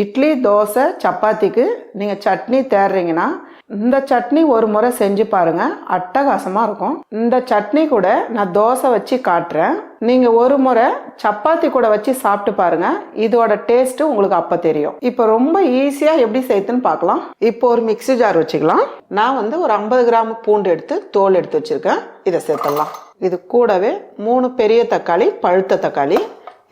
இட்லி தோசை சப்பாத்திக்கு நீங்கள் சட்னி தேடுறீங்கன்னா இந்த சட்னி ஒரு முறை செஞ்சு பாருங்கள் அட்டகாசமாக இருக்கும். இந்த சட்னி கூட நான் தோசை வச்சு காட்டுறேன். நீங்கள் ஒரு முறை சப்பாத்தி கூட வச்சு சாப்பிட்டு பாருங்கள் இதோட டேஸ்ட்டு உங்களுக்கு அப்போ தெரியும். இப்போ ரொம்ப ஈஸியாக எப்படி செய்யுதுன்னு பார்க்கலாம். இப்போ ஒரு மிக்ஸி ஜார் வச்சுக்கலாம். நான் வந்து ஒரு ஐம்பது கிராம் பூண்டு எடுத்து தோல் எடுத்து வச்சுருக்கேன். இதை சேர்த்துடலாம். இது கூடவே மூணு பெரிய தக்காளி பழுத்த தக்காளி.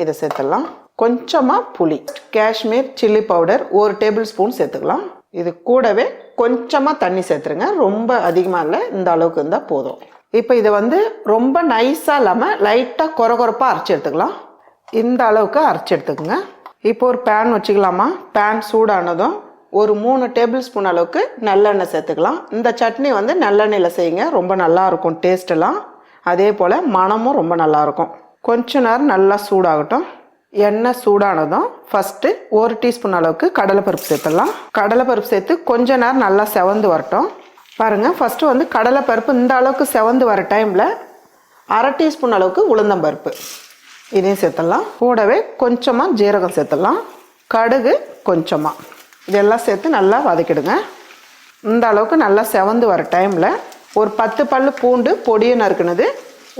இதை சேர்த்துடலாம். கொஞ்சமாக புளி காஷ்மீர் சில்லி பவுடர் ஒரு டேபிள் ஸ்பூன் சேர்த்துக்கலாம். இது கூடவே கொஞ்சமாக தண்ணி சேர்த்துருங்க. ரொம்ப அதிகமாக இல்லை இந்த அளவுக்கு இருந்தால் போதும். இப்போ இதை வந்து ரொம்ப நைஸாக இல்லாமல் லைட்டாக கொர கொரப்பாக அரைச்சி எடுத்துக்கலாம். இந்த அளவுக்கு அரைச்சி எடுத்துக்கோங்க. இப்போ ஒரு பேன் வச்சுக்கலாமா? பேன் சூடானதும் ஒரு மூணு டேபிள் ஸ்பூன் அளவுக்கு நல்லெண்ணெய் சேர்த்துக்கலாம். இந்த சட்னி வந்து நல்லெண்ணெயில் செய்யுங்க. ரொம்ப நல்லா இருக்கும் அதே போல் மணமும் ரொம்ப நல்லா இருக்கும். கொஞ்ச நேரம் நல்லா சூடாகட்டும். எண்ணெய் சூடானதும் ஃபஸ்ட்டு ஒரு டீஸ்பூன் அளவுக்கு கடலைப்பருப்பு சேர்த்துடலாம். கடலைப்பருப்பு சேர்த்து கொஞ்ச நேரம் நல்லா செவந்து வரட்டும். பாருங்கள் ஃபஸ்ட்டு வந்து கடலைப்பருப்பு இந்த அளவுக்கு செவந்து வர டைமில் அரை டீஸ்பூன் அளவுக்கு உளுந்தம்பருப்பு. இதையும் சேர்த்துடலாம். கூடவே கொஞ்சமாக ஜீரகம் சேர்த்துடலாம். கடுகு கொஞ்சமாக இதெல்லாம் சேர்த்து நல்லா வதக்கிடுங்க. இந்த அளவுக்கு நல்லா செவந்து வர டைமில் ஒரு பத்து பல்லு பூண்டு பொடியை நறுக்குனது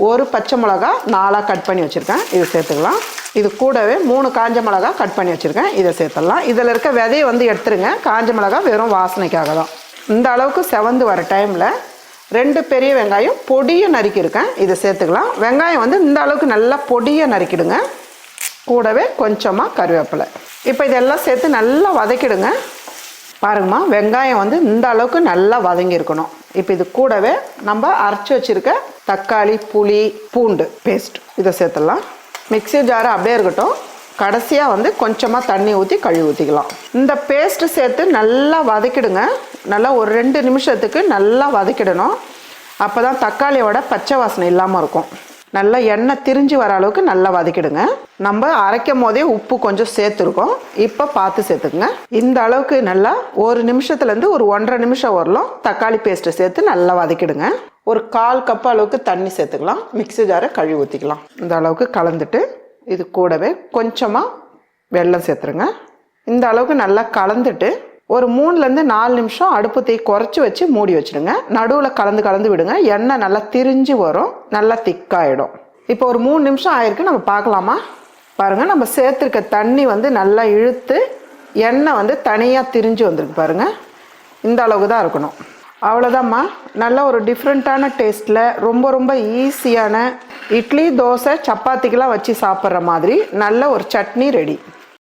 ஒரு பச்சை மிளகா நாலாக கட் பண்ணி வச்சுருக்கேன். இதை சேர்த்துக்கலாம். இது கூடவே மூணு காஞ்ச மிளகா கட் பண்ணி வச்சுருக்கேன். இதை சேர்த்துடலாம். இதில் இருக்க விதையை வந்து எடுத்துருங்க. காஞ்ச மிளகா வெறும் வாசனைக்காக தான். இந்த அளவுக்கு செவந்து வர டைமில் ரெண்டு பெரிய வெங்காயம் பொடியை நறுக்கியிருக்கேன். இதை சேர்த்துக்கலாம். வெங்காயம் வந்து இந்த அளவுக்கு நல்லா பொடியை நறுக்கிடுங்க. கூடவே கொஞ்சமாக கருவேப்பிலை. இப்போ இதெல்லாம் சேர்த்து நல்லா வதக்கிடுங்க. பாருங்கம்மா வெங்காயம் வந்து இந்த அளவுக்கு நல்லா வதங்கியிருக்கணும். இப்போ இது கூடவே நம்ம அரைச்சி வச்சுருக்க தக்காளி புளி பூண்டு பேஸ்ட் இதை சேர்த்துடலாம். மிக்ஸி ஜார் அப்படியே இருக்கட்டும். கடைசியாக வந்து கொஞ்சமாக தண்ணி ஊற்றி கழுவி ஊற்றிக்கலாம் இந்த பேஸ்ட்டு சேர்த்து நல்லா வதக்கிடுங்க. நல்லா ஒரு ரெண்டு நிமிஷத்துக்கு நல்லா வதக்கிடணும். அப்போ தான் தக்காளியோட பச்சை வாசனை இல்லாமல் இருக்கும். நல்லா எண்ணெய் திரிஞ்சு வர அளவுக்கு நல்லா வதக்கிடுங்க. நம்ம அரைக்கும் போதே உப்பு கொஞ்சம் சேர்த்துருக்கோம். இப்போ பார்த்து சேர்த்துக்குங்க. இந்த அளவுக்கு நல்லா ஒரு நிமிஷத்துலேருந்து ஒரு ஒன்றரை நிமிஷம் வரலாம் தக்காளி பேஸ்ட்டு சேர்த்து நல்லா வதக்கிடுங்க. ஒரு கால் கப் அளவுக்கு தண்ணி சேர்த்துக்கலாம். மிக்ஸி ஜாரை கழுவி ஊற்றிக்கலாம் இந்த அளவுக்கு கலந்துட்டு இது கூடவே கொஞ்சமாக வெள்ளம் சேர்த்துருங்க. இந்த அளவுக்கு நல்லா கலந்துட்டு ஒரு மூணுலேருந்து நாலு நிமிஷம் அடுப்பு தீ குறைச்சி வச்சு மூடி வச்சுடுங்க. நடுவில் கலந்து கலந்து விடுங்க. எண்ணெய் நல்லா திரிஞ்சு வரும். நல்லா திக்காயிடும். இப்போ ஒரு மூணு நிமிஷம் ஆயிருக்கு. நம்ம பார்க்கலாமா? பாருங்கள் நம்ம சேர்த்துருக்க தண்ணி வந்து நல்லா இழுத்து எண்ணெய் வந்து தனியாக திரிஞ்சு வந்திருக்கு பாருங்கள் இந்த அளவுக்கு தான் இருக்கணும். அவ்வளோதாம்மா நல்ல ஒரு டிஃப்ரெண்ட்டான டேஸ்ட்டில் ரொம்ப ரொம்ப ஈஸியான இட்லி தோசை சப்பாத்திக்கெலாம் வச்சு சாப்பிட்ற மாதிரி நல்ல ஒரு சட்னி ரெடி